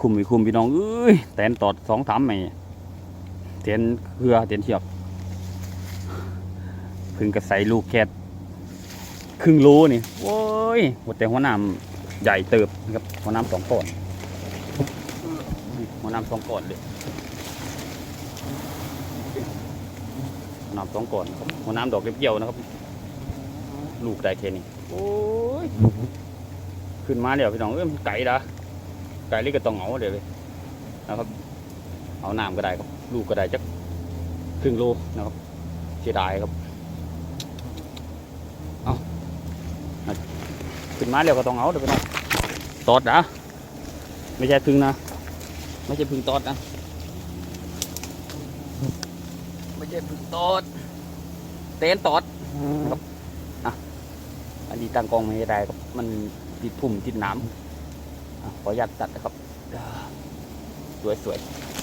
คุมไปคุมพี่น้องเอ้ยแตนตอดสองสามไม่เตียนเครือเตียนเชือกพึ่งกระใสลูกแค่ครึ่งโลนี่โอ้ยหมดแต่หัวน้ำใหญ่เติบนะครับหัวน้ำสองก้อนหัวน้ำสองก้อนเลยหัวน้ำสองก้อนครับหัวน้ำดอกเล็บเกี่ยวนะครับ ลูกได้แค่นี้โอ้ย ขึ้นมาเดี๋ยวพี่น้องเอ้ยมันไก่ละไก่นี่ก็ต้องเอาเดี๋ยวไปนะครับ เอาน้ำก็ได้ครับ ลูกก็ได้จักครึ่งโลนะครับเสียดายครับเอาเอาขึ้นมาเดี๋ยวก็ต้องเอาเดี๋ยวพี่น้องตอดนะไม่ใช่พึ่งนะ ไม่ใช่พึ่งตอดนะไม่ใช่พึ่งตอดเต้นตอดครับอะอันนี้ตั้งกล้องไม่ได้ครับมัน ติดพุ่มติดน้ำขออนุญาตตัดนะครับ สวยสวยๆ